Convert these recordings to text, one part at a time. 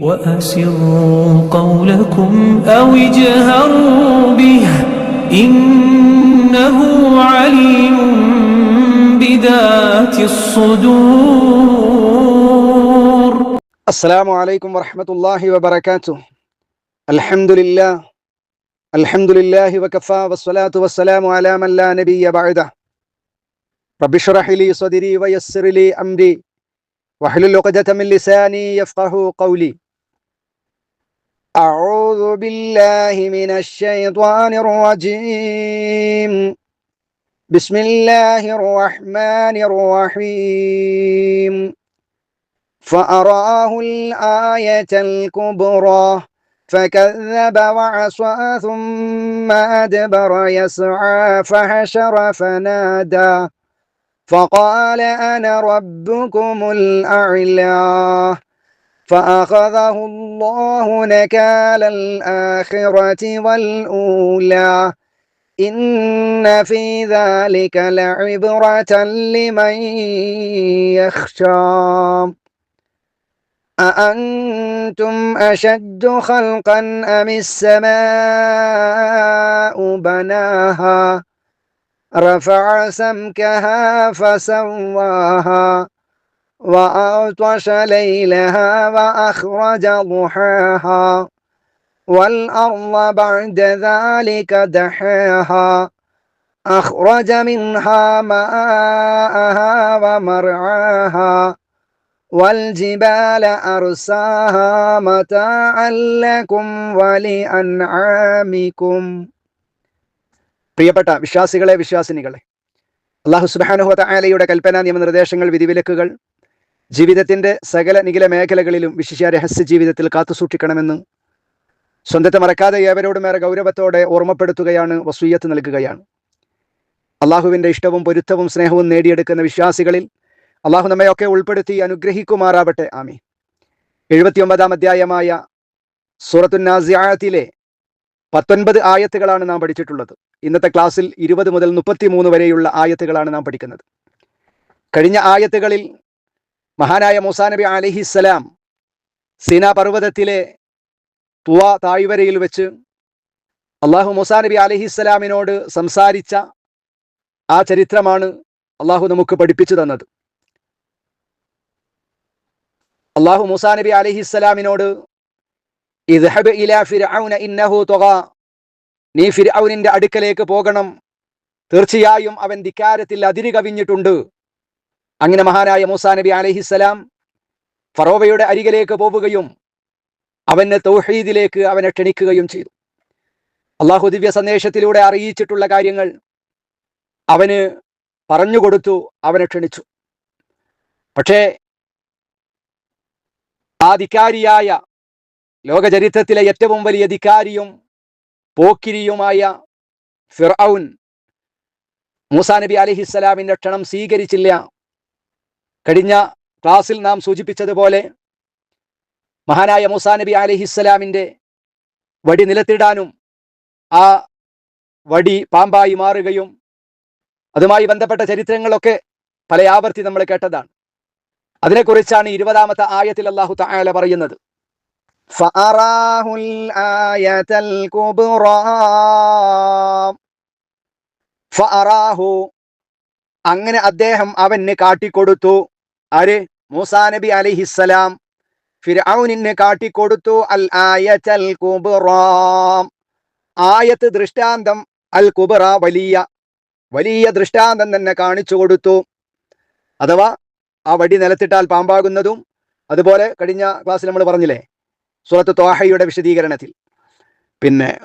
وأسروا قولكم أو اجهروا به إنه عليم بذات الصدور. السلام عليكم ورحمة الله وبركاته. الحمد لله. الحمد لله وكفى والصلاة والسلام على من لا نبي بعده. رب اشرح لي صدري ويسر لي أمري. واحلل عقدة من لساني يفقه قولي. أعوذ بالله من الشيطان الرجيم. بسم الله الرحمن الرحيم. فأراه الآية الكبرى فكذب وعصى ثم أدبر يسعى فحشر فنادى. فقال أنا ربكم الأعلى فأخذه الله نكال الآخرة والأولى. إن في ذلك لعبرة لمن يخشى. أأنتم أشد خلقا أم السماء بناها؟ رفع سمكها فسواها وأغطش ليلها وأخرج ضحاها والأرض بعد ذلك دحاها أخرج منها ماءها ومرعاها والجبال أرساها متاعا لكم ولأنعامكم പ്രിയപ്പെട്ട വിശ്വാസികളെ വിശ്വാസിനികളെ അള്ളാഹു സുബാനുഹോത ആലയുടെ കൽപ്പന നിയമനിർദ്ദേശങ്ങൾ വിധിവിലക്കുകൾ ജീവിതത്തിന്റെ സകല നികില മേഖലകളിലും വിശിഷ്യ രഹസ്യ ജീവിതത്തിൽ കാത്തുസൂക്ഷിക്കണമെന്ന് സ്വന്തത്തെ മറക്കാതെ ഏവരോടും ഏറെ ഗൗരവത്തോടെ ഓർമ്മപ്പെടുത്തുകയാണ് വസൂയത്ത് നൽകുകയാണ്. അള്ളാഹുവിന്റെ ഇഷ്ടവും പൊരുത്തവും സ്നേഹവും നേടിയെടുക്കുന്ന വിശ്വാസികളിൽ അള്ളാഹു നമ്മയൊക്കെ ഉൾപ്പെടുത്തി അനുഗ്രഹിക്കുമാറാവട്ടെ. ആമി എഴുപത്തിയൊമ്പതാം അധ്യായമായ സൂറത്തുനാസിയാത്തിലെ പത്തൊൻപത് ആയത്തുകളാണ് നാം പഠിച്ചിട്ടുള്ളത്. ഇന്നത്തെ ക്ലാസ്സിൽ ഇരുപത് മുതൽ മുപ്പത്തിമൂന്ന് വരെയുള്ള ആയത്തുകളാണ് നാം പഠിക്കുന്നത്. കഴിഞ്ഞ ആയത്തുകളിൽ മഹാനായ മൂസാനബി നബി അലഹിസ്സലാം സീനാ പർവതത്തിലെ തുവ താഴ്വരയിൽ വെച്ച് അള്ളാഹു മൂസാനബി നബി അലഹിസ്സലാമിനോട് സംസാരിച്ച ആ ചരിത്രമാണ് അള്ളാഹു നമുക്ക് പഠിപ്പിച്ചു തന്നത്. അള്ളാഹു മൂസാ നബി അലഹിസ്സലാമിനോട് ഇദ്ഹബ് ഇലാ ഫിർഔന ഇന്നഹു തുഗ. നീ ഫിർഔനിന്റെ അടുക്കലേക്ക് പോകണം. തീർച്ചയായും അവൻ ധിക്കാരത്തിൽ അതിര് കവിഞ്ഞിട്ടുണ്ട്. അങ്ങനെ മഹാനായ മൂസാ നബി അലഹിസ്സലാം ഫറോവയുടെ അരികിലേക്ക് പോവുകയും അവനെ തൗഹീദിലേക്ക് അവനെ ക്ഷണിക്കുകയും ചെയ്തു. അള്ളാഹു ദിവ്യ സന്ദേശത്തിലൂടെ അറിയിച്ചിട്ടുള്ള കാര്യങ്ങൾ അവന് പറഞ്ഞുകൊടുത്തു അവനെ ക്ഷണിച്ചു. പക്ഷേ ആ ധിക്കാരിയായ ലോകചരിത്രത്തിലെ ഏറ്റവും വലിയ ധിക്കാരിയും പോക്കിരിയുമായ ഫിർഔൻ മൂസാ നബി അലിഹിസ്സലാമിന്റെ ക്ഷണം സ്വീകരിച്ചില്ല. കഴിഞ്ഞ ക്ലാസ്സിൽ നാം സൂചിപ്പിച്ചതുപോലെ മഹാനായ മൂസാ നബി അലിഹിസ്സലാമിന്റെ വടി നിലത്തിടാനും ആ വടി പാമ്പായി മാറുകയും അതുമായി ബന്ധപ്പെട്ട ചരിത്രങ്ങളൊക്കെ പല ആവർത്തി നമ്മൾ കേട്ടതാണ്. അതിനെക്കുറിച്ചാണ് ഇരുപതാമത്തെ ആയത്തിൽ അള്ളാഹു തായാല പറയുന്നത്. فأراه الآية الكبرى فأراه അങ്ങനെ അദ്ദേഹം അവന് കാട്ടിക്കൊടുത്തു ആര് മൂസാ നബി അലിഹിസ്സലാം ഫിർഔനിന് കാട്ടിക്കൊടുത്തു അൽ ആയത്തൽ കുബറ ആയത്ത് ദൃഷ്ടാന്തം അൽ കുബറ വലിയ വലിയ ദൃഷ്ടാന്തം തന്നെ കാണിച്ചു കൊടുത്തു അഥവാ ആ വടി നിലത്തിട്ടാൽ പാമ്പാകുന്നതും അതുപോലെ കഴിഞ്ഞ ക്ലാസ്സിൽ നമ്മൾ പറഞ്ഞില്ലേ സൂറത്ത് തോഹയുടെ വിശദീകരണത്തിൽ. പിന്നെ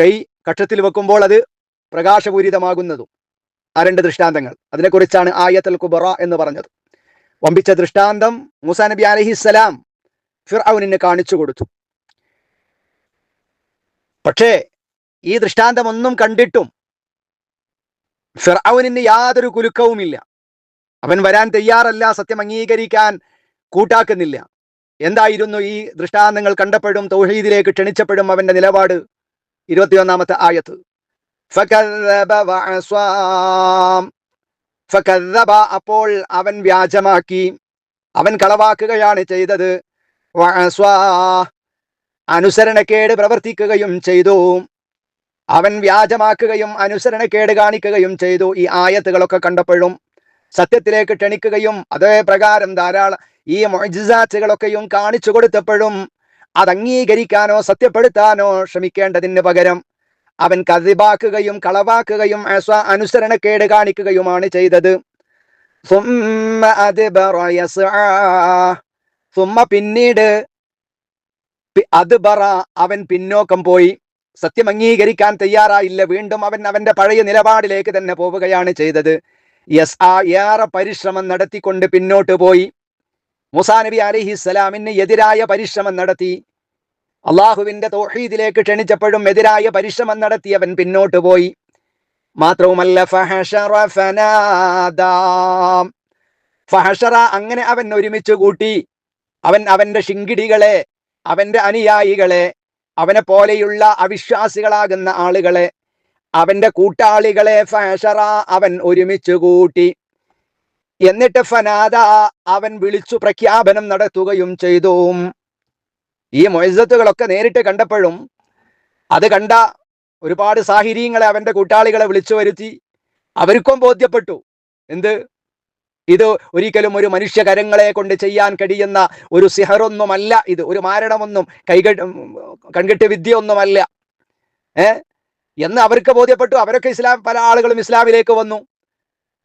കൈ കക്ഷത്തിൽ വെക്കുമ്പോൾ അത് പ്രകാശപൂരിതമാകുന്നതും ആ രണ്ട് ദൃഷ്ടാന്തങ്ങൾ. അതിനെക്കുറിച്ചാണ് ആയത്തൽ കുബറ എന്ന് പറഞ്ഞത്. വമ്പിച്ച ദൃഷ്ടാന്തം മുസാ നബി അലഹിസ്സലാം ഫിർഔനിന് കാണിച്ചു കൊടുത്തു. പക്ഷേ ഈ ദൃഷ്ടാന്തം ഒന്നും കണ്ടിട്ടും ഫിർഔനിന് യാതൊരു കുലുക്കവുമില്ല. അവൻ വരാൻ തയ്യാറല്ല സത്യം അംഗീകരിക്കാൻ കൂട്ടാക്കുന്നില്ല. എന്തായിരുന്നു ഈ ദൃഷ്ടാന്തങ്ങൾ കണ്ടപ്പോഴും തൗഹീദിലേക്ക് ക്ഷണിച്ചപ്പോഴും അവന്റെ നിലപാട്? ഇരുപത്തിയൊന്നാമത്തെ ആയത്ത്. അപ്പോൾ അവൻ വ്യാജമാക്കി. അവൻ കളവാക്കുകയാണ് ചെയ്തത്. അനുസരണക്കേട് പ്രവർത്തിക്കുകയും ചെയ്തു. അവൻ വ്യാജമാക്കുകയും അനുസരണക്കേട് കാണിക്കുകയും ചെയ്തു. ഈ ആയത്തുകളൊക്കെ കണ്ടപ്പോഴും സത്യത്തിലേക്ക് ക്ഷണിക്കുകയും അതേ പ്രകാരം ധാരാളം ഈ മൊഴിജാറ്റുകളൊക്കെയും കാണിച്ചു കൊടുത്തപ്പോഴും അത് അംഗീകരിക്കാനോ സത്യപ്പെടുത്താനോ ശ്രമിക്കേണ്ടതിന് പകരം അവൻ കതിബാക്കുകയും കളവാക്കുകയും അനുസരണക്കേട് കാണിക്കുകയുമാണ് ചെയ്തത്. സുമ്മ പിന്നീട് അദ്ബറ അവൻ പിന്നോക്കം പോയി. സത്യം അംഗീകരിക്കാൻ തയ്യാറായില്ല. വീണ്ടും അവൻ അവന്റെ പഴയ നിലപാടിലേക്ക് തന്നെ പോവുകയാണ് ചെയ്തത്. യസ് ആ ഏറെ പരിശ്രമം നടത്തിക്കൊണ്ട് പിന്നോട്ട് പോയി. മുസാ നബി അലിഹിസ്സലാമിന് എതിരായ പരിശ്രമം നടത്തി. അള്ളാഹുവിന്റെ തോഹീദിലേക്ക് ക്ഷണിച്ചപ്പോഴും എതിരായ പരിശ്രമം നടത്തിയവൻ പിന്നോട്ട് പോയി. മാത്രവുമല്ല ഫഹശറ അങ്ങനെ അവൻ ഒരുമിച്ച് കൂട്ടി. അവൻ അവന്റെ ശിങ്കിടികളെ അവന്റെ അനുയായികളെ അവനെ പോലെയുള്ള അവിശ്വാസികളാകുന്ന ആളുകളെ അവന്റെ കൂട്ടാളികളെ ഫഹഷറ അവൻ ഒരുമിച്ച് കൂട്ടി. എന്നിട്ട് ഫനാദ അവൻ വിളിച്ചു പ്രഖ്യാപനം നടത്തുകയും ചെയ്തു. ഈ മൊയ്സത്തുകളൊക്കെ നേരിട്ട് കണ്ടപ്പോഴും അത് കണ്ട ഒരുപാട് സാഹിര്യങ്ങളെ അവന്റെ കൂട്ടാളികളെ വിളിച്ചു വരുത്തി. അവർക്കും ബോധ്യപ്പെട്ടു. എന്ത്? ഇത് ഒരിക്കലും ഒരു മനുഷ്യ കരങ്ങളെ കൊണ്ട് ചെയ്യാൻ കഴിയുന്ന ഒരു സിഹറൊന്നുമല്ല ഇത്. ഒരു മാരണമൊന്നും കൈക കൺകെട്ട് വിദ്യ ഒന്നുമല്ല ഏ? എന്ന് അവർക്ക് ബോധ്യപ്പെട്ടു. അവരൊക്കെ ഇസ്ലാം പല ആളുകളും ഇസ്ലാമിലേക്ക് വന്നു.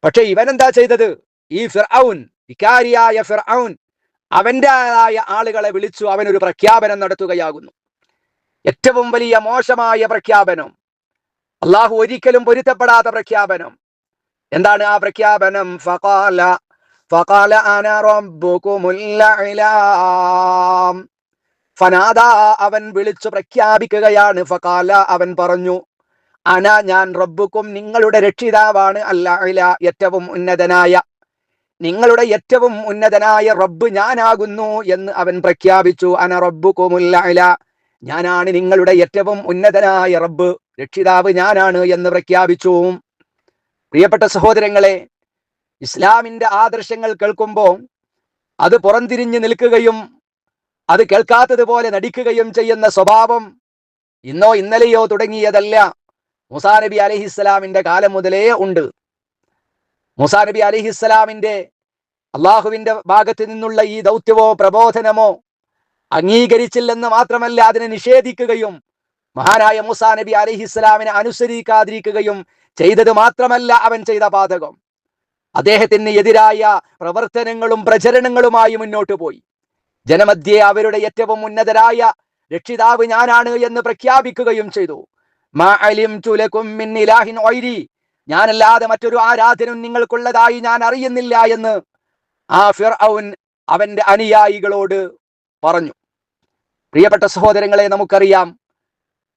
പക്ഷെ ഇവൻ എന്താ ചെയ്തത്? ഈ ഫിർഔൻ വികാരിയായ ഫിർഔൻ അവന്റെ ആയ ആളുകളെ വിളിച്ചു അവനൊരു പ്രഖ്യാപനം നടത്തുകയാകുന്നു. ഏറ്റവും വലിയ മോശമായ പ്രഖ്യാപനം അള്ളാഹു ഒരിക്കലും പൊരുത്തപ്പെടാത്ത പ്രഖ്യാപനം. എന്താണ് ആ പ്രഖ്യാപനം? ഫകാല ഫകാല അന ഫനാദ അവൻ വിളിച്ചു പ്രഖ്യാപിക്കുകയാണ്. ഫകാല അവൻ പറഞ്ഞു അന ഞാൻ റബ്ബുക്കും നിങ്ങളുടെ രക്ഷിതാവാണ് അല്ല ഏറ്റവും ഉന്നതനായ നിങ്ങളുടെ ഏറ്റവും ഉന്നതനായ റബ്ബ് ഞാനാകുന്നു എന്ന് അവൻ പ്രഖ്യാപിച്ചു. അന റബ്ബു കോമുല്ല ഞാനാണ് നിങ്ങളുടെ ഏറ്റവും ഉന്നതനായ റബ്ബ്. രക്ഷിതാവ് ഞാനാണ് എന്ന് പ്രഖ്യാപിച്ചു. പ്രിയപ്പെട്ട സഹോദരങ്ങളെ ഇസ്ലാമിന്റെ ആദർശങ്ങൾ കേൾക്കുമ്പോൾ അത് പുറംതിരിഞ്ഞു നിൽക്കുകയും അത് കേൾക്കാത്തതുപോലെ നടിക്കുകയും ചെയ്യുന്ന സ്വഭാവം ഇന്നോ ഇന്നലെയോ തുടങ്ങിയതല്ല. മുസാ നബി അലഹിസ്സലാമിന്റെ കാലം മുതലേ ഉണ്ട്. മുസാ നബി അലിഹിസ്സലാമിന്റെ അള്ളാഹുവിന്റെ ഭാഗത്ത് നിന്നുള്ള ഈ ദൗത്യമോ പ്രബോധനമോ അംഗീകരിച്ചില്ലെന്ന് മാത്രമല്ല അതിനെ നിഷേധിക്കുകയും മഹാനായ മുസാ നബി അലിഹിസ്സലാമിനെ അനുസരിക്കാതിരിക്കുകയും ചെയ്തത് മാത്രമല്ല അവൻ ചെയ്ത പാതകം. അദ്ദേഹത്തിന് എതിരായ പ്രവർത്തനങ്ങളും പ്രചരണങ്ങളുമായി മുന്നോട്ടു പോയി. ജനമധ്യേ അവരുടെ ഏറ്റവും ഉന്നതരായ രക്ഷിതാവ് ഞാനാണ് എന്ന് പ്രഖ്യാപിക്കുകയും ചെയ്തു. മാ. ഞാനല്ലാതെ മറ്റൊരു ആരാധനും നിങ്ങൾക്കുള്ളതായി ഞാൻ അറിയുന്നില്ല എന്ന് ആ ഫിർ അവന്റെ അനുയായികളോട് പറഞ്ഞു. പ്രിയപ്പെട്ട സഹോദരങ്ങളെ നമുക്കറിയാം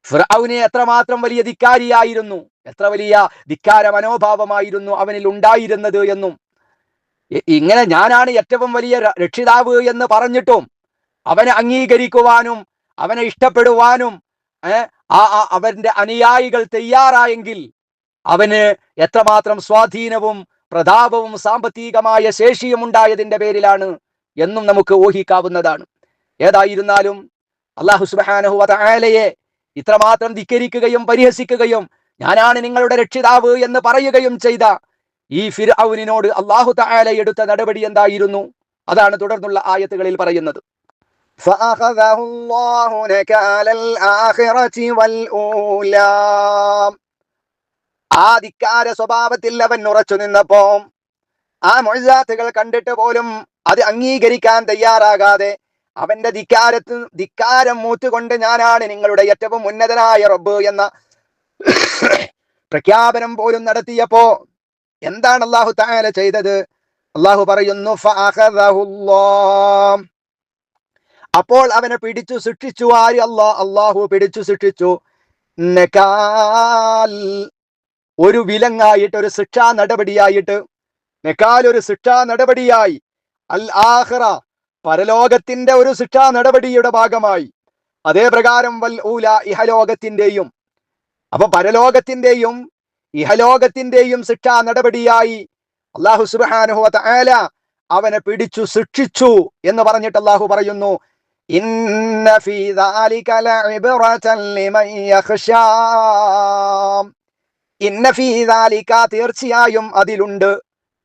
ഫിർഔനെ എത്രമാത്രം വലിയ ധിക്കാരിയായിരുന്നു എത്ര വലിയ ധിക്കാര മനോഭാവമായിരുന്നു അവനിൽ ഉണ്ടായിരുന്നത് എന്നും. ഇങ്ങനെ ഞാനാണ് ഏറ്റവും വലിയ രക്ഷിതാവ് എന്ന് പറഞ്ഞിട്ടും അവനെ അംഗീകരിക്കുവാനും അവനെ ഇഷ്ടപ്പെടുവാനും ആ അവന്റെ അനുയായികൾ തയ്യാറായെങ്കിൽ അവന് എത്രമാത്രം സ്വാധീനവും പ്രതാപവും സാമ്പത്തികമായ ശേഷിയും ഉണ്ടായതിന്റെ പേരിലാണ് എന്നും നമുക്ക് ഊഹിക്കാവുന്നതാണ് ഏതായിരുന്നാലും അള്ളാഹു സുബ്ഹാനഹു വതആലയെ ഇത്രമാത്രം ധിക്കരിക്കുകയും പരിഹസിക്കുകയും ഞാനാണ് നിങ്ങളുടെ രക്ഷിതാവ് എന്ന് പറയുകയും ചെയ്ത ഈ ഫിർഔനിനോട് അള്ളാഹു തആല എടുത്ത നടപടി എന്തായിരുന്നു അതാണ് തുടർന്നുള്ള ആയത്തുകളിൽ പറയുന്നത് فأخذه الله نكال الآخرة والأولى ആ ധിക്കാര സ്വഭാവത്തിൽ അവൻ ഉറച്ചു നിന്നപ്പോ ആ മൊഴിസാത്തുകൾ കണ്ടിട്ട് പോലും അത് അംഗീകരിക്കാൻ തയ്യാറാകാതെ അവന്റെ ധിക്കാരത്ത് ധിക്കാരം മൂത്തുകൊണ്ട് ഞാനാണ് നിങ്ങളുടെ ഏറ്റവും ഉന്നതനായ റബ്ബ് എന്ന പ്രഖ്യാപനം പോലും നടത്തിയപ്പോ എന്താണ് അള്ളാഹു താല ചെയ്തത്? അള്ളാഹു പറയുന്നു. അപ്പോൾ അവനെ പിടിച്ചു ശിക്ഷിച്ചു. ആര് അല്ലാ അള്ളാഹു പിടിച്ചു ശിക്ഷിച്ചു? ഒരു വിലങ്ങായിട്ട് ഒരു ശിക്ഷാ നടപടിയായിട്ട് നെക്കാൽ ഒരു ശിക്ഷാ നടപടിയായി. അൽ ആഹ്റ പരലോകത്തിന്റെ ഒരു ശിക്ഷാ നടപടിയുടെ ഭാഗമായി. അതേ പ്രകാരം വൽ ഊല ഇഹലോകത്തിന്റെയും അപ്പൊ പരലോകത്തിന്റെയും ഇഹലോകത്തിന്റെയും ശിക്ഷാ നടപടിയായി അള്ളാഹു സുബാനുഹു വതആല അവനെ പിടിച്ചു ശിക്ഷിച്ചു എന്ന് പറഞ്ഞിട്ട് അള്ളാഹു പറയുന്നു ഇന്ന ഫീ ദാലിക ലഇബ്റതൻ ലിമൻ യഖ്ശാ. ഇന്ന ഫീ ദാലിക തീർച്ചയായും അതിലുണ്ട്.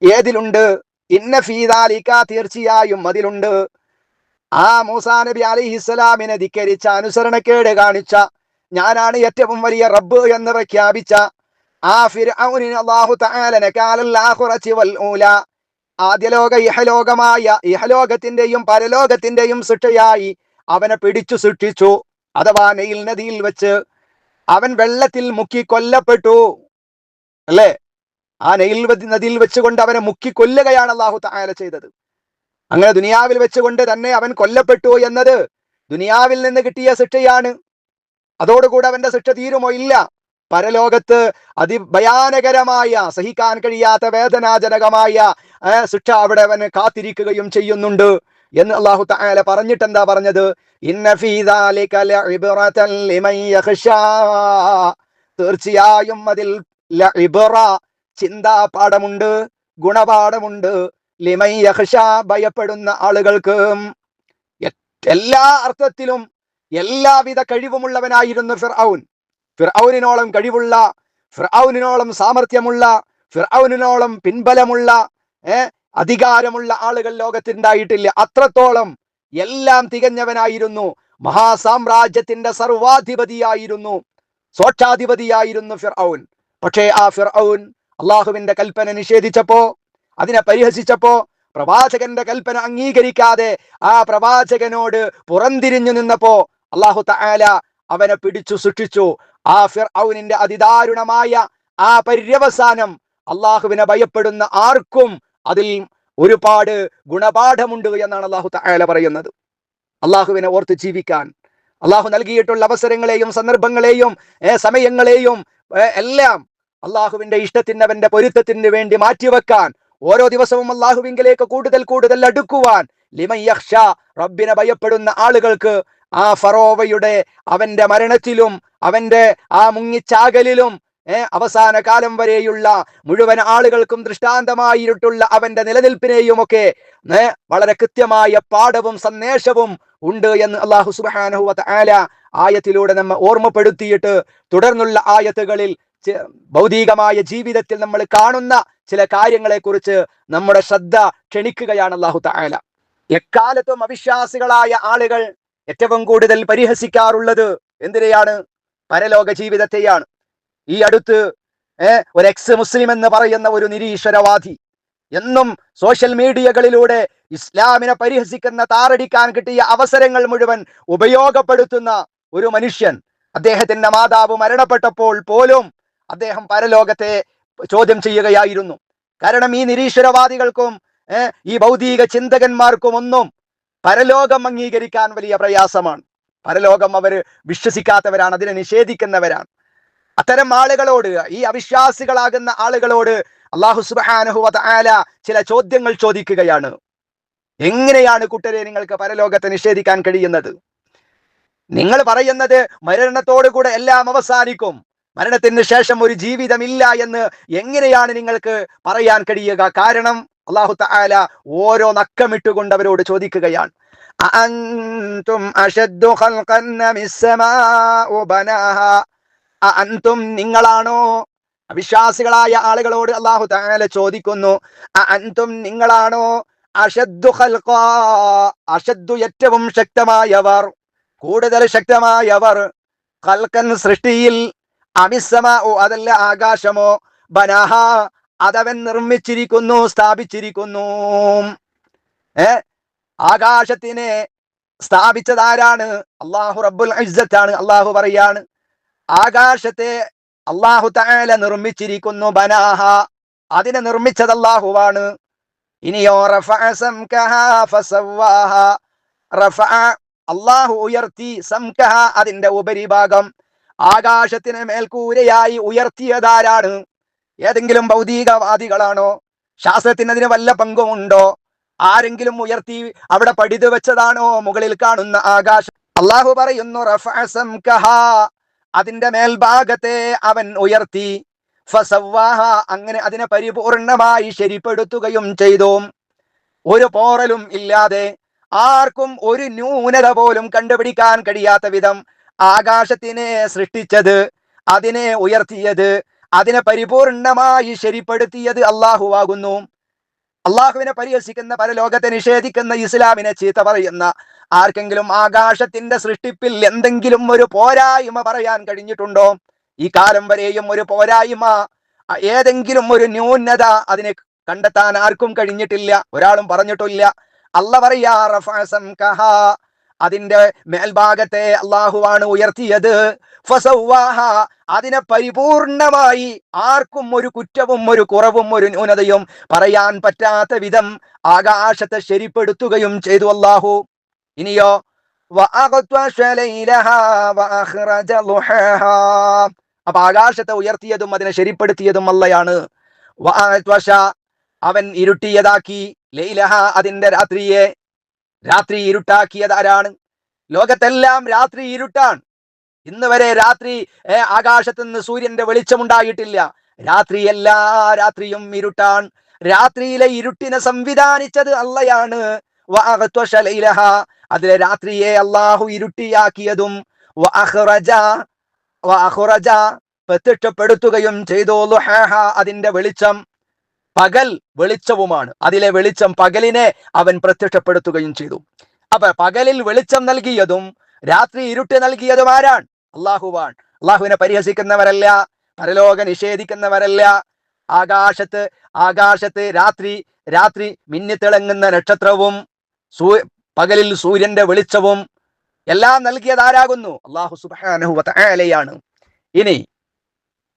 ഏതിലുണ്ട്? ഇന്ന ഫീ ദാലിക തീർച്ചയായും അതിലുണ്ട്. ആ മൂസാ നബി അലൈഹിസ്സലാമിനെ ധിക്കരിച്ച അനുസരണക്കേട് കാണിച്ച ഞാനാണ് ഏറ്റവും വലിയ റബ്ബ് എന്ന് പ്രഖ്യാപിച്ച ആ ഫിർഔനിന് അല്ലാഹു തആല നകാലൽ ആഖിറതി വൽ ആദ്യലോക ഇഹലോകമായ ഇഹലോകത്തിന്റെയും പരലോകത്തിന്റെയും ശിക്ഷയായി അവനെ പിടിച്ചു സൃഷ്ടിച്ചു. അഥവാ നെയിൽ നദിയിൽ വെച്ച് അവൻ വെള്ളത്തിൽ മുക്കി കൊല്ലപ്പെട്ടു. അല്ലേ? ആ നെയിൽ നദിയിൽ വെച്ചുകൊണ്ട് അവനെ മുക്കി കൊല്ലുകയാണ് അള്ളാഹു തആല ചെയ്തത്. അങ്ങനെ ദുനിയാവിൽ വെച്ചുകൊണ്ട് തന്നെ അവൻ കൊല്ലപ്പെട്ടു എന്നത് ദുനിയാവിൽ നിന്ന് കിട്ടിയ ശിക്ഷയാണ്. അതോടുകൂടെ അവന്റെ ശിക്ഷ തീരുമോ? ഇല്ല. പരലോകത്ത് അതിഭയാനകരമായ സഹിക്കാൻ കഴിയാത്ത വേദനാജനകമായ ശിക്ഷ അവിടെ അവന് കാത്തിരിക്കുകയും ചെയ്യുന്നുണ്ട് എന്ന് അള്ളാഹു താല പറഞ്ഞിട്ട് എന്താ പറഞ്ഞത്? തീർച്ചയായും അതിൽ ലഇബ്റ ചിന്താ പാഠമുണ്ട് ഗുണപാഠമുണ്ട്. യഖ്ശാ ഭയപ്പെടുന്ന ആളുകൾക്ക് എല്ലാ അർത്ഥത്തിലും എല്ലാവിധ കഴിവുമുള്ളവനായിരുന്നു ഫിർഔൻ. ഫിർഔനിനോളം കഴിവുള്ള ഫിർഔനിനോളം സാമർഥ്യമുള്ള ഫിർഔനിനോളം പിൻബലമുള്ള അധികാരമുള്ള ആളുകൾ ലോകത്തുണ്ടായിട്ടില്ല. അത്രത്തോളം എല്ലാം തികഞ്ഞവനായിരുന്നു. മഹാസാമ്രാജ്യത്തിന്റെ സർവാധിപതിയായിരുന്നു. സോക്ഷാധിപതിയായിരുന്നു ഫിർഔൻ. പക്ഷേ ആ ഫിർഔൻ അള്ളാഹുവിന്റെ കൽപ്പന നിഷേധിച്ചപ്പോ അതിനെ പരിഹസിച്ചപ്പോ പ്രവാചകന്റെ കൽപ്പന അംഗീകരിക്കാതെ ആ പ്രവാചകനോട് പുറംതിരിഞ്ഞു നിന്നപ്പോ അള്ളാഹു താല അവനെ പിടിച്ചു സൃഷ്ടിച്ചു ആ ഫിർ ഔനിന്റെ അതിദാരുണമായ ആ പര്യവസാനം അള്ളാഹുവിനെ ഭയപ്പെടുന്ന ആർക്കും അതിൽ ഒരുപാട് ഗുണപാഠമുണ്ട് എന്നാണ് അള്ളാഹു താല പറയുന്നത്. അള്ളാഹുവിനെ ഓർത്ത് ജീവിക്കാൻ അള്ളാഹു നൽകിയിട്ടുള്ള അവസരങ്ങളെയും സന്ദർഭങ്ങളെയും സമയങ്ങളെയും എല്ലാം അള്ളാഹുവിന്റെ ഇഷ്ടത്തിന് അവന്റെ പൊരുത്തത്തിന് വേണ്ടി മാറ്റിവെക്കാൻ ഓരോ ദിവസവും അള്ളാഹുവിങ്കിലേക്ക് കൂടുതൽ കൂടുതൽ അടുക്കുവാൻ റബ്ബിനെ ഭയപ്പെടുന്ന ആളുകൾക്ക് ആ ഫറോവയുടെ അവന്റെ മരണത്തിലും അവന്റെ ആ മുങ്ങിച്ചാകലിലും അവസാന കാലം വരെയുള്ള മുഴുവൻ ആളുകൾക്കും ദൃഷ്ടാന്തമായിട്ടുള്ള അവന്റെ നിലനിൽപ്പിനെയും ഒക്കെ വളരെ കൃത്യമായ പാഠവും സന്ദേശവും ഉണ്ട് എന്ന് അള്ളാഹു സുബ്ഹാനഹു വതആല ആയത്തിലൂടെ നമ്മെ ഓർമ്മപ്പെടുത്തിയിട്ട് തുടർന്നുള്ള ആയത്തുകളിൽ ഭൗതികമായ ജീവിതത്തിൽ നമ്മൾ കാണുന്ന ചില കാര്യങ്ങളെ കുറിച്ച് നമ്മുടെ ശ്രദ്ധ ക്ഷണിക്കുകയാണ് അള്ളാഹു താല എക്കാലത്തും അവിശ്വാസികളായ ആളുകൾ ഏറ്റവും കൂടുതൽ പരിഹസിക്കാറുള്ളത് എന്തിനെയാണ്? പരലോക ജീവിതത്തെയാണ്. ഈ അടുത്ത് ഒരു എക്സ് മുസ്ലിം എന്ന് പറയുന്ന ഒരു നിരീശ്വരവാദി എന്നും സോഷ്യൽ മീഡിയകളിലൂടെ ഇസ്ലാമിനെ പരിഹസിക്കുന്ന താറടിക്കാൻ കിട്ടിയ അവസരങ്ങൾ മുഴുവൻ ഉപയോഗപ്പെടുത്തുന്ന ഒരു മനുഷ്യൻ അദ്ദേഹത്തിന്റെ മാതാവ് മരണപ്പെട്ടപ്പോൾ പോലും അദ്ദേഹം പരലോകത്തെ ചോദ്യം ചെയ്യുകയായിരുന്നു. കാരണം ഈ നിരീശ്വരവാദികൾക്കും ഈ ഭൗതിക ചിന്തകന്മാർക്കും ഒന്നും പരലോകം അംഗീകരിക്കാൻ വലിയ പ്രയാസമാണ്. പരലോകം അവർ വിശ്വസിക്കാത്തവരാണ് അതിനെ നിഷേധിക്കുന്നവരാണ്. അത്തരം ആളുകളോട് ഈ അവിശ്വാസികളാകുന്ന ആളുകളോട് അള്ളാഹു സുബ്ഹാനഹു ആല ചില ചോദ്യങ്ങൾ ചോദിക്കുകയാണ്. എങ്ങനെയാണ് കുട്ടരെ നിങ്ങൾക്ക് പരലോകത്തെ നിഷേധിക്കാൻ കഴിയുന്നത്? നിങ്ങൾ പറയുന്നത് മരണത്തോടു കൂടെ എല്ലാം അവസാനിക്കും. മരണത്തിന് ശേഷം ഒരു ജീവിതമില്ല എന്ന് എങ്ങനെയാണ് നിങ്ങൾക്ക് പറയാൻ കഴിയുക? കാരണം അള്ളാഹു തആല ഓരോ നക്കമിട്ടുകൊണ്ട് അവരോട് ചോദിക്കുകയാണ്. അഅൻതും നിങ്ങളാണോ? അവിശ്വാസികളായ ആളുകളോട് അള്ളാഹു തആല ചോദിക്കുന്നു. അഅൻതും നിങ്ങളാണോ? അശദ്ദു ഖൽഖാ? അശദ്ദു ഏറ്റവും ശക്തമായവർ കൂടുതൽ ശക്തമായവർ. ഖൽഖൻ സൃഷ്ടിയിൽ അമിസ്സമാഉ അതല്ല ആകാശമോ? ബനാഹ അതവൻ നിർമ്മിച്ചിരിക്കുന്നു സ്ഥാപിച്ചിരിക്കുന്നു. ഏ? ആകാശത്തിനെ സ്ഥാപിച്ചതാരാണ്? അള്ളാഹു റബ്ബുൽ ഇസ്സത്താണ് അള്ളാഹു പറയാണ്. ആകാശത്തെ അള്ളാഹു തആല നിർമ്മിച്ചിരിക്കുന്നു ബനാഹ. അതിനെ നിർമ്മിച്ചത് അള്ളാഹുവാണ് ഇനിയോ അള്ളാഹു ഉയർത്തി സംകഹ അതിന്റെ ഉപരിഭാഗം. ആകാശത്തിന് മേൽക്കൂരയായി ഉയർത്തിയതാരാണ്? ഏതെങ്കിലും ഭൗതികവാദികളാണോ? ശാസ്ത്രത്തിന് അതിന് വല്ല പങ്കുമുണ്ടോ? ആരെങ്കിലും ഉയർത്തി അവിടെ പടിതു വെച്ചതാണോ മുകളിൽ കാണുന്ന ആകാശം? അള്ളാഹു പറയുന്നു അതിന്റെ മേൽഭാഗത്തെ അവൻ ഉയർത്തി. അങ്ങനെ അതിനെ പരിപൂർണമായി ശരിപ്പെടുത്തുകയും ചെയ്തു. ഒരു പോറലും ഇല്ലാതെ ആർക്കും ഒരു ന്യൂനത പോലും കണ്ടുപിടിക്കാൻ കഴിയാത്ത വിധം ആകാശത്തിനെ സൃഷ്ടിച്ചത് അതിനെ ഉയർത്തിയത് അതിനെ പരിപൂർണമായി ശരിപ്പെടുത്തിയത് അള്ളാഹുവാകുന്നു അള്ളാഹുവിനെ പരിഹസിക്കുന്ന പരലോകത്തെ നിഷേധിക്കുന്ന ഇസ്ലാമിനെ ചീത്ത പറയുന്ന ആർക്കെങ്കിലും ആകാശത്തിന്റെ സൃഷ്ടിപ്പിൽ എന്തെങ്കിലും ഒരു പോരായ്മ പറയാൻ കഴിഞ്ഞിട്ടുണ്ടോ? ഈ കാലം വരെയും ഒരു പോരായ്മ ഏതെങ്കിലും ഒരു ന്യൂനത അതിനെ കണ്ടെത്താൻ ആർക്കും കഴിഞ്ഞിട്ടില്ല. ഒരാളും പറഞ്ഞിട്ടില്ല. അല്ല പറയാ. അതിന്റെ മേൽഭാഗത്തെ അള്ളാഹുവാണ് ഉയർത്തിയത്. അതിനെ പരിപൂർണമായി ആർക്കും ഒരു കുറ്റവും ഒരു കുറവും ഒരു ന്യൂനതയും പറയാൻ പറ്റാത്ത വിധം ആകാശത്തെ ശരിപ്പെടുത്തുകയും ചെയ്തു അള്ളാഹു ഇനിയോ അപ്പൊ ആകാശത്തെ ഉയർത്തിയതും അതിനെ ശരിപ്പെടുത്തിയതും അല്ലയാണ്. അവൻ ഇരുട്ടിയതാക്കി ലൈലഹ അതിന്റെ രാത്രിയെ രാത്രി ഇരുട്ടാക്കിയത് ആരാണ് ലോകത്തെല്ലാം രാത്രി ഇരുട്ടാണ്. ഇന്ന് വരെ രാത്രി ആകാശത്ത് നിന്ന് സൂര്യന്റെ വെളിച്ചമുണ്ടായിട്ടില്ല. രാത്രി എല്ലാ രാത്രിയും ഇരുട്ടാണ്. രാത്രിയിലെ ഇരുട്ടിനെ സംവിധാനിച്ചത് ലൈലഹ. അതിലെ രാത്രിയെ അള്ളാഹു ഇരുട്ടിയാക്കിയതും പ്രത്യക്ഷപ്പെടുത്തുകയും ചെയ്തു ളുഹാഹ. അതിന്റെ വെളിച്ചം. പകൽ വെളിച്ചവുമാണ്. അതിലെ വെളിച്ചം പകലിനെ അവൻ പ്രത്യക്ഷപ്പെടുത്തുകയും ചെയ്തു. അപ്പൊ പകലിൽ വെളിച്ചം നൽകിയതും രാത്രി ഇരുട്ട് നൽകിയതും ആരാണ്? അള്ളാഹുവാൻ അള്ളാഹുവിനെ പരിഹസിക്കുന്നവരല്ല പരലോക നിഷേധിക്കുന്നവരല്ല. ആകാശത്ത് ആകാശത്ത് രാത്രി രാത്രി മിന്നിത്തിളങ്ങുന്ന നക്ഷത്രവും സൂ പകലിൽ സൂര്യന്റെ വെളിച്ചവും എല്ലാം നൽകിയത് ആരാകുന്നു? അള്ളാഹു സുബ്ഹാനഹു വതആലയാണ് ഇനി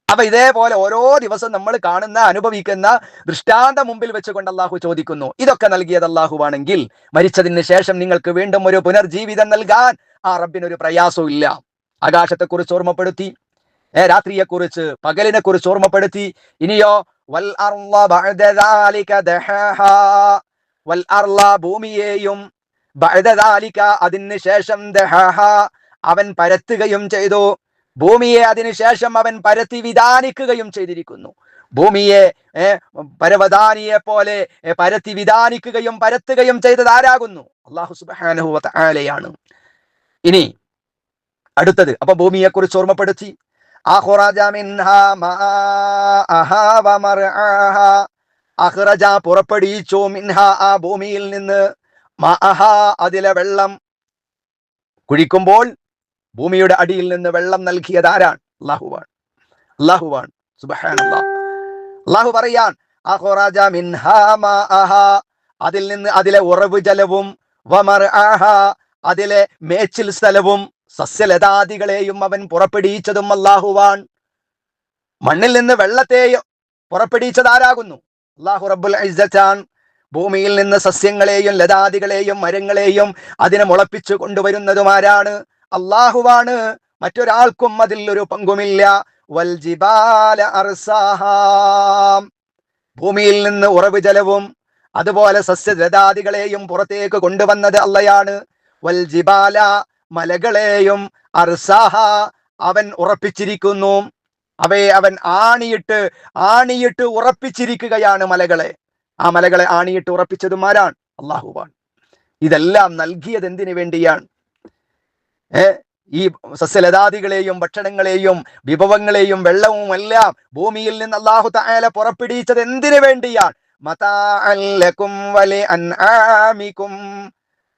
അപ്പൊ ഇതേപോലെ ഓരോ ദിവസം നമ്മൾ കാണുന്ന അനുഭവിക്കുന്ന ദൃഷ്ടാന്ത മുമ്പിൽ വെച്ചുകൊണ്ട് അള്ളാഹു ചോദിക്കുന്നു ഇതൊക്കെ നൽകിയത് അള്ളാഹുവാണെങ്കിൽ മരിച്ചതിന് ശേഷം നിങ്ങൾക്ക് വീണ്ടും ഒരു പുനർജീവിതം നൽകാൻ ആ റബ്ബിനൊരു പ്രയാസവും ഇല്ല ആകാശത്തെക്കുറിച്ച് ഓർമ്മപ്പെടുത്തി ഏ രാത്രിയെക്കുറിച്ച് പകലിനെ കുറിച്ച് ഓർമ്മപ്പെടുത്തി ഇനിയോ വൽ. വൽ ഭൂമിയെയും അതിന് ശേഷം. അവൻ പരത്തുകയും ചെയ്തു ഭൂമിയെ അതിനുശേഷം അവൻ പരത്തി വിധാനിക്കുകയും ചെയ്തിരിക്കുന്നു. ഭൂമിയെ ഏ, പരവതാനിയെ പോലെ പരത്തി വിധാനിക്കുകയും പരത്തുകയും ചെയ്തത് ആരാകുന്നു? അള്ളാഹു സുബ്ഹാനഹു വതആലയാണ്. ഇനി അടുത്തത്. അപ്പൊ ഭൂമിയെ കുറിച്ച് ഓർമ്മപ്പെടുത്തി അഹ്റജ പുറപ്പെടുവിച്ചു മിൻഹ ആ ഭൂമിയിൽ നിന്ന്. അതിലെ വെള്ളം കുഴിക്കുമ്പോൾ ഭൂമിയുടെ അടിയിൽ നിന്ന് വെള്ളം നൽകിയത് ആരാണ്? അള്ളാഹുവാണ് അള്ളാഹുവാണ് അള്ളാഹു പറയാൻ. അതിൽ നിന്ന് അതിലെ ഉറവ് ജലവും. അതിലെ മേച്ചിൽ സ്ഥലവും സസ്യലതാദികളെയും അവൻ പുറപ്പെടുവിച്ചതും അള്ളാഹുവാൻ മണ്ണിൽ നിന്ന് വെള്ളത്തെയും പുറപ്പെടുവിച്ചത് ആരാകുന്നു? അള്ളാഹു റബ്ബുൽ ഭൂമിയിൽ നിന്ന് സസ്യങ്ങളെയും ലതാദികളെയും മരങ്ങളെയും അതിനെ മുളപ്പിച്ചു കൊണ്ടുവരുന്നതും ആരാണ്? അള്ളാഹുവാണ് മറ്റൊരാൾക്കും അതിൽ ഒരു പങ്കുമില്ല. വൽജിബാല അർസാഹ. ഭൂമിയിൽ നിന്ന് ഉറവ് ജലവും അതുപോലെ സസ്യലതാദികളെയും പുറത്തേക്ക് കൊണ്ടുവന്നത് അല്ലയാണ് വൽജിബാല മലകളെയും അർസാഹ അവൻ ഉറപ്പിച്ചിരിക്കുന്നു. അവയെ അവൻ ആണിയിട്ട് ആണിയിട്ട് ഉറപ്പിച്ചിരിക്കുകയാണ് മലകളെ. ആ മലകളെ ആണിയിട്ട് ഉറപ്പിച്ചതുമാരാണ് അള്ളാഹുവാണ് ഇതെല്ലാം നൽകിയത് എന്തിനു വേണ്ടിയാണ്? ഈ സസ്യലതാദികളെയും ഭക്ഷണങ്ങളെയും വിഭവങ്ങളെയും വെള്ളവും എല്ലാം ഭൂമിയിൽ നിന്ന് അള്ളാഹു തആല പുറപ്പെടുവിച്ചത് എന്തിനു വേണ്ടിയാണ്? മതാഅൻ ലക്കും വലി അൻആമിക്കും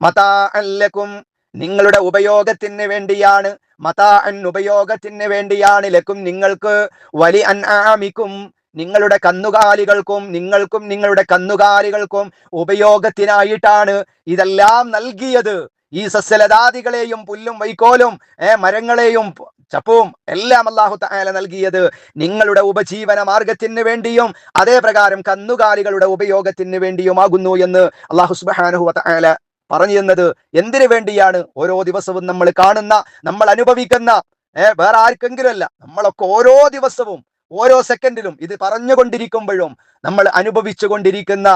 മതാഅൻ ലക്കും നിങ്ങളുടെ ഉപയോഗത്തിന് വേണ്ടിയാണ്. മതാഅൻ ഉപയോഗത്തിന് വേണ്ടിയാണ് ലക്കും നിങ്ങൾക്ക് വലി അൻആമിക്കും നിങ്ങളുടെ കന്നുകാലികൾക്കും നിങ്ങൾക്കും നിങ്ങളുടെ കന്നുകാലികൾക്കും ഉപയോഗത്തിനായിട്ടാണ് ഇതെല്ലാം നൽകിയത്. ഈ സസ്യലതാദികളെയും പുല്ലും വൈക്കോലും മരങ്ങളെയും ചപ്പും എല്ലാം അള്ളാഹു തആല നൽകിയത് നിങ്ങളുടെ ഉപജീവന മാർഗത്തിന് വേണ്ടിയും അതേ പ്രകാരം കന്നുകാലികളുടെ ഉപയോഗത്തിന് വേണ്ടിയുമാകുന്നു എന്ന് അള്ളാഹു സുബ്ഹാനഹു താല പറഞ്ഞു തന്നത് എന്തിനു വേണ്ടിയാണ് ഓരോ ദിവസവും നമ്മൾ കാണുന്ന നമ്മൾ അനുഭവിക്കുന്ന ഏർ വേറെ ആർക്കെങ്കിലും അല്ല നമ്മളൊക്കെ ഓരോ ദിവസവും ഓരോ സെക്കൻഡിലും ഇത് പറഞ്ഞുകൊണ്ടിരിക്കുമ്പോഴും നമ്മൾ അനുഭവിച്ചു കൊണ്ടിരിക്കുന്ന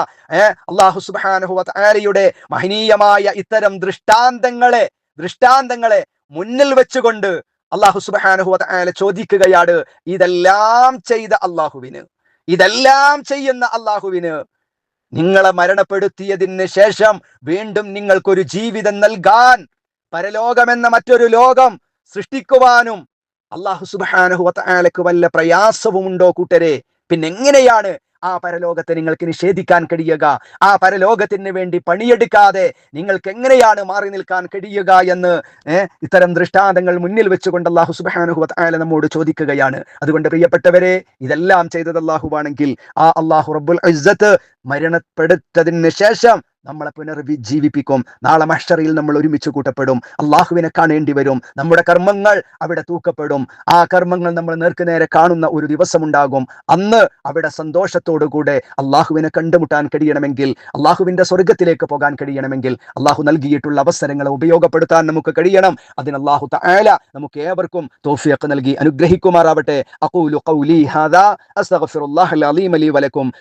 അള്ളാഹു സുബ്ഹാനഹു വതആലയുടെ മഹനീയമായ ഇത്തരം ദൃഷ്ടാന്തങ്ങളെ ദൃഷ്ടാന്തങ്ങളെ മുന്നിൽ വെച്ചുകൊണ്ട് അള്ളാഹു സുബ്ഹാനഹു വതആല ചോദിക്കുകയാണ് ഇതെല്ലാം ചെയ്ത അള്ളാഹുവിന് ഇതെല്ലാം ചെയ്യുന്ന അള്ളാഹുവിന് നിങ്ങളെ മരണപ്പെടുത്തിയതിന് ശേഷം വീണ്ടും നിങ്ങൾക്കൊരു ജീവിതം നൽകാൻ പരലോകമെന്ന മറ്റൊരു ലോകം സൃഷ്ടിക്കുവാനും അള്ളാഹു സുബാനഹു വല്ല വല്ല പ്രയാസവുമുണ്ടോ കൂട്ടരെ? പിന്നെ എങ്ങനെയാണ് ആ പരലോകത്തെ നിങ്ങൾക്ക് നിഷേധിക്കാൻ കഴിയുക? ആ പരലോകത്തിന് വേണ്ടി പണിയെടുക്കാതെ നിങ്ങൾക്ക് എങ്ങനെയാണ് മാറി നിൽക്കാൻ കഴിയുക എന്ന് ഇത്തരം ദൃഷ്ടാന്തങ്ങൾ മുന്നിൽ വെച്ചുകൊണ്ട് അള്ളാഹു സുബാനുഹു വത്തആല നമ്മോട് ചോദിക്കുകയാണ്. അതുകൊണ്ട് പ്രിയപ്പെട്ടവരെ ഇതെല്ലാം ചെയ്തത് അള്ളാഹുവാണെങ്കിൽ ആ അള്ളാഹു റബ്ബുൽ മരണപ്പെടുത്തതിന് ശേഷം നമ്മളെ പുനർജീവിപ്പിക്കും നാളെ മഷറിയിൽ നമ്മൾ ഒരുമിച്ച് കൂട്ടപ്പെടും. അള്ളാഹുവിനെ കാണേണ്ടി വരും. നമ്മുടെ കർമ്മങ്ങൾ അവിടെ തൂക്കപ്പെടും. ആ കർമ്മങ്ങൾ നമ്മൾ നേർക്ക് നേരെ കാണുന്ന ഒരു ദിവസമുണ്ടാകും. അന്ന് അവിടെ സന്തോഷത്തോടുകൂടെ അള്ളാഹുവിനെ കണ്ടുമുട്ടാൻ കഴിയണമെങ്കിൽ അള്ളാഹുവിന്റെ സ്വർഗത്തിലേക്ക് പോകാൻ കഴിയണമെങ്കിൽ അള്ളാഹു നൽകിയിട്ടുള്ള അവസരങ്ങളെ ഉപയോഗപ്പെടുത്താൻ നമുക്ക് കഴിയണം. അതിന് അള്ളാഹു തആല നമുക്ക് ഏവർക്കും തോഫിയൊക്കെ നൽകി അനുഗ്രഹിക്കുമാറാവട്ടെ. അഖൂലു ഖൗലി ഹാദാ അസ്തഗ്ഫിറുല്ലാഹൽ അലീം ലി വലക്കും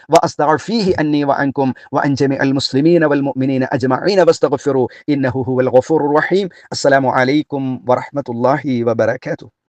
അന്നി മുസ്ലിമീന والمؤمنين أجمعين واستغفروا إنه هو الغفور الرحيم. السلام عليكم ورحمة الله وبركاته.